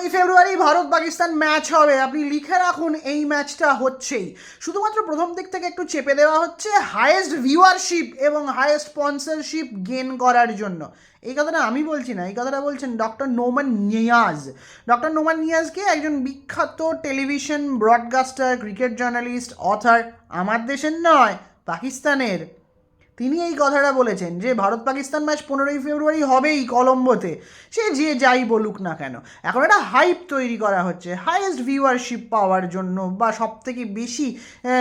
পনেরোই ফেব্রুয়ারি ভারত পাকিস্তান ম্যাচ হবে। আপনি লিখে রাখুন এই ম্যাচটা হচ্ছেই। শুধুমাত্র প্রথম দিক থেকে একটু চেপে দেওয়া হচ্ছে হায়েস্ট ভিউয়ারশিপ এবং হায়েস্ট স্পন্সরশিপ গেন করার জন্য। এই কথাটা আমি বলছি না, এই কথাটা বলছেন ডক্টর নোমান নিয়াজ ডক্টর নোমান নিয়াজকে একজন বিখ্যাত television broadcaster cricket journalist author আমার দেশের নয়, পাকিস্তানের। তিনি এই কথাটা বলেছেন যে ভারত পাকিস্তান ম্যাচ পনেরোই ফেব্রুয়ারি হবেই কলম্বোতে। সে যে যাই বলুক না কেন। এখন একটা হাইপ তৈরি করা হচ্ছে। হাইয়েস্ট ভিউয়ারশিপ পাওয়ার জন্য বা সব থেকে বেশি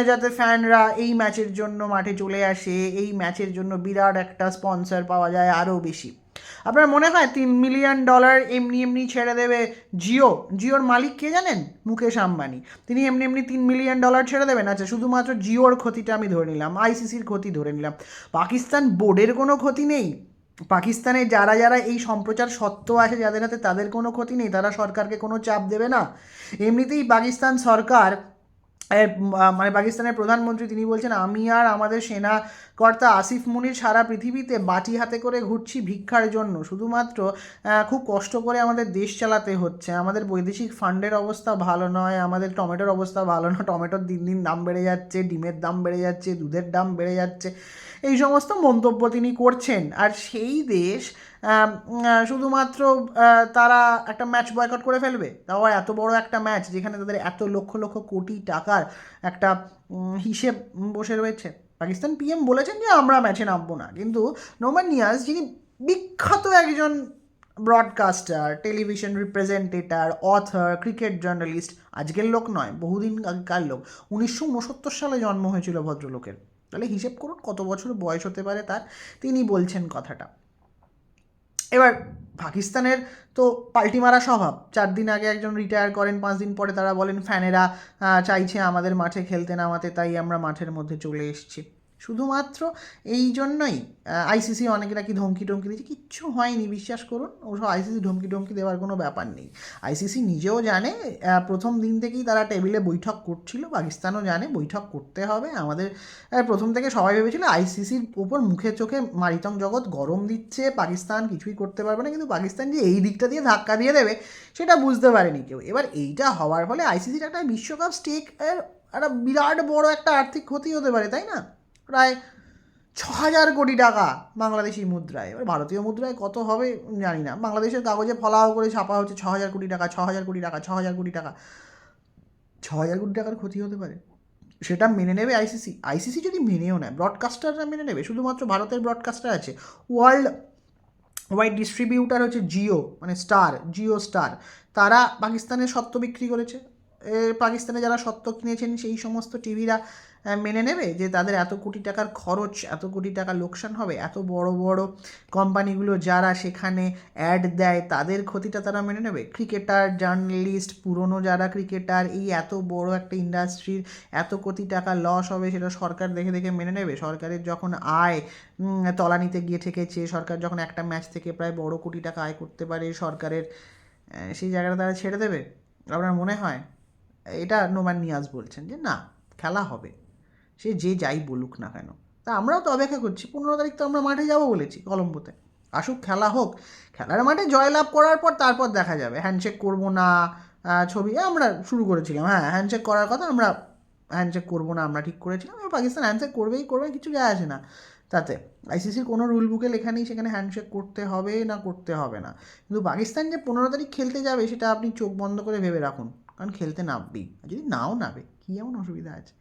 যাতে ফ্যানরা এই ম্যাচের জন্য মাঠে চলে আসে, এই ম্যাচের জন্য বিরাট একটা স্পন্সর পাওয়া যায় আরও বেশি। আপনার মনে হয় তিন মিলিয়ন ডলার এমনি এমনি ছেড়ে দেবে জিও? জিওর মালিক কে জানেন? মুকেশ আম্বানি। তিনি এমনি এমনি তিন মিলিয়ন ডলার ছেড়ে দেবেন। আচ্ছা শুধুমাত্র জিওর ক্ষতিটা আমি ধরে নিলাম আইসিসির ক্ষতি ধরে নিলাম। পাকিস্তান বোর্ডের কোনো ক্ষতি নেই? পাকিস্তানে যারা যারা এই সম্প্রচার সত্ত্ব আছে যাদের হাতে তাদের কোনো ক্ষতি নেই? তারা সরকারকে কোনো চাপ দেবে না? এমনিতেই পাকিস্তান সরকার মানে পাকিস্তানের প্রধানমন্ত্রী তিনি বলছেন, আমি আর আমাদের সেনা কর্তা আসিফ মুনির সারা পৃথিবীতে বাটি হাতে করে ঘুরছি ভিক্ষার জন্য। শুধুমাত্র খুব কষ্ট করে আমাদের দেশ চালাতে হচ্ছে। আমাদের বৈদেশিক ফান্ডের অবস্থা ভালো নয়, আমাদের টমেটোর অবস্থা ভালো নয়। টমেটোর দিন দিন দাম বেড়ে যাচ্ছে, ডিমের দাম বেড়ে যাচ্ছে, দুধের দাম বেড়ে যাচ্ছে। এই সমস্ত মন্তব্য তিনি করছেন। আর সেই দেশ শুধুমাত্র তারা একটা ম্যাচ বয়কট করে ফেলবে? তাও এত বড় একটা ম্যাচ যেখানে তাদের এত লক্ষ লক্ষ কোটি টাকার একটা হিসেব বসে রয়েছে। পাকিস্তান পিএম বলেছেন যে আমরা ম্যাচে নামবো না। কিন্তু নোমান নিয়াজ যিনি বিখ্যাত একজন broadcaster television representative author cricket journalist আজকের লোক নয়, বহুদিন আগেকার লোক, উনিশশো উনসত্তর সালে জন্ম হয়েছিল ভদ্রলোকের। তাহলে হিসেব করুন কত বছর বয়স হতে পারে তার, তিনি বলছেন কথাটা। এবার পাকিস্তানের তো পাল্টি মারা স্বভাব। চার দিন আগে একজন রিটায়ার করেন, পাঁচ দিন পরে তারা বলেন, ফ্যানেরা চাইছে আমাদের মাঠে খেলতে নামাতে, তাই আমরা মাঠের মধ্যে চলে এসেছি। শুধুমাত্র এই জন্যই আইসিসি অনেকে নাকি ধমকি টমকি দিয়েছে, কিচ্ছু হয়নি, বিশ্বাস করুন। ওসব আইসিসি ধমকি টমকি দেওয়ার কোনো ব্যাপার নেই। আইসিসি নিজেও জানে প্রথম দিন থেকেই তারা টেবিলে বৈঠক করছিল, পাকিস্তানও জানে বৈঠক করতে হবে। আমাদের প্রথম থেকে সবাই ভেবেছিল আইসিসির ওপর মুখে চোখে মারিতং জগৎ গরম দিচ্ছে, পাকিস্তান কিছুই করতে পারবে না, কিন্তু পাকিস্তান যে এই দিকটা দিয়ে ধাক্কা দিয়ে দেবে, সেটা বুঝতে পারেনি কেউ। এবার এইটা হওয়ার ফলে আইসিসির একটা বিশ্বকাপ স্টেক একটা বিরাট বড় একটা আর্থিক ক্ষতি হতে পারে, তাই না? প্রায় ছ হাজার কোটি টাকা বাংলাদেশি মুদ্রায়। এবার ভারতীয় মুদ্রায় কত হবে জানি না। বাংলাদেশের কাগজে ফলাও করে ছাপা হচ্ছে ছ হাজার কোটি টাকা ছ হাজার কোটি টাকা ছ হাজার কোটি টাকা। ছ হাজার কোটি টাকার ক্ষতি হতে পারে। সেটা মেনে নেবে আইসিসি। আইসিসি যদি মেনেও নেয় ব্রডকাস্টাররা মেনে নেবে। শুধুমাত্র ভারতের ব্রডকাস্টার আছে। ওয়ার্ল্ড ওয়াইড ডিস্ট্রিবিউটার হচ্ছে জিও মানে স্টার জিও স্টার তারা পাকিস্তানের সত্ত্ব বিক্রি করেছে। পাকিস্তানে যারা সত্ত্ব কিনেছেন সেই সমস্ত টিভিরা মেনে নেবে যে তাদের এত কোটি টাকার খরচ, এত কোটি টাকা লোকসান হবে, এত বড় বড় কোম্পানিগুলো যারা সেখানে অ্যাড দেয়, তাদের ক্ষতিটা তারা মেনে নেবে। ক্রিকেটার, জার্নালিস্ট, পুরনো যারা ক্রিকেটার, এই এত বড় একটা ইন্ডাস্ট্রির এত কোটি টাকা লস হবে, সেটা সরকার দেখে দেখে মেনে নেবে। সরকারের যখন আয় তলানিতে গিয়ে ঠেকেছে, সরকার যখন একটা ম্যাচ থেকে প্রায় বড় কোটি টাকা আয় করতে পারে, সরকারের সেই জায়গাটা তারা ছেড়ে দেবে। আপনার মনে হয়? এটা নোমান নিয়াজ বলছেন যে, না, খেলা হবে। সে যে যাই বলুক না কেন। তা আমরাও তো অপেক্ষা করছি, পনেরো তারিখ তো আমরা মাঠে যাব বলেছি কলম্বোতে। আসুক, খেলা হোক। খেলার মাঠে জয়লাভ করার পর তারপর দেখা যাবে। হ্যান্ডশেক করব না ছবি আমরা শুরু করেছিলাম। হ্যাঁ হ্যান্ডশেক করার কথা আমরা হ্যান্ডশেক করব না, আমরা ঠিক করেছিলাম। এবার পাকিস্তান হ্যান্ডশেক করবেই করবে, কিছু যায় আসে না। তাতে আইসিসির কোনো রুল বুকে লেখা নেই, সেখানে হ্যান্ডশেক করতে হবে না করতে হবে না। কিন্তু পাকিস্তান যে পনেরো তারিখ খেলতে যাবে, সেটা আপনি চোখ বন্ধ করে ভেবে রাখুন। কারণ খেলতে নামবেই। যদি নাও নামে, কী এমন অসুবিধা আছে?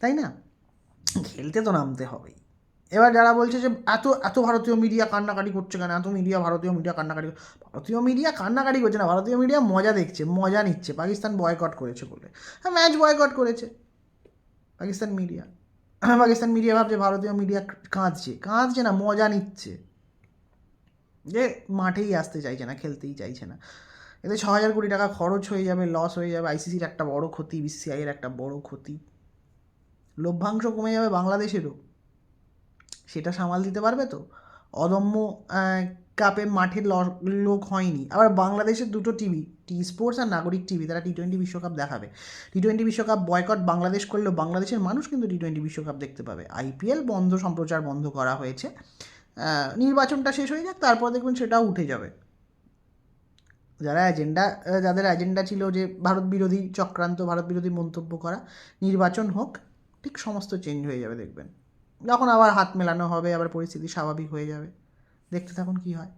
তাই না? খেলতে তো নামতে হবেই। এবার যারা বলছে যে এত এত ভারতীয় মিডিয়া কান্নাকাটি করছে কেন? এত মিডিয়া ভারতীয় মিডিয়া কান্নাকাটি ভারতীয় মিডিয়া কান্নাকাটি করছে না, ভারতীয় মিডিয়া মজা দেখছে, মজা নিচ্ছে। পাকিস্তান বয়কট করেছে বলে। হ্যাঁ ম্যাচ বয়কট করেছে। পাকিস্তান মিডিয়া পাকিস্তান মিডিয়া ভাবছে ভারতীয় মিডিয়া কাঁদছে। কাঁদছে না, মজা নিচ্ছে। যে মাঠেই আসতে চাইছে না, খেলতেই চাইছে না। এতে ছ হাজার কোটি টাকা খরচ হয়ে যাবে লস হয়ে যাবে। আইসিসির একটা বড় ক্ষতি বিসিসিআইয়ের একটা বড় ক্ষতি। লভ্যাংশ কমে যাবে বাংলাদেশেরও। সেটা সামাল দিতে পারবে তো? অদম্য কাপে মাঠে লোক হয়নি। আবার বাংলাদেশের দুটো টিভি টি স্পোর্টস আর নাগরিক টিভি তারা টি টোয়েন্টি বিশ্বকাপ দেখাবে। টি টোয়েন্টি বিশ্বকাপ বয়কট বাংলাদেশ করলেও বাংলাদেশের মানুষ কিন্তু টি টোয়েন্টি বিশ্বকাপ দেখতে পাবে। আইপিএল বন্ধ, সম্প্রচার বন্ধ করা হয়েছে। নির্বাচনটা শেষ হয়ে যাক, তারপর দেখবেন সেটাও উঠে যাবে। যারা এজেন্ডা যাদের এজেন্ডা ছিল যে ভারত বিরোধী চক্রান্ত, ভারত বিরোধী মন্তব্য করা, নির্বাচন হোক, ঠিক সমস্ত চেঞ্জ হয়ে যাবে দেখবেন। যখন আবার হাত মেলানো হবে, আবার পরিস্থিতি স্বাভাবিক হয়ে যাবে। দেখতে থাকুন কী হয়।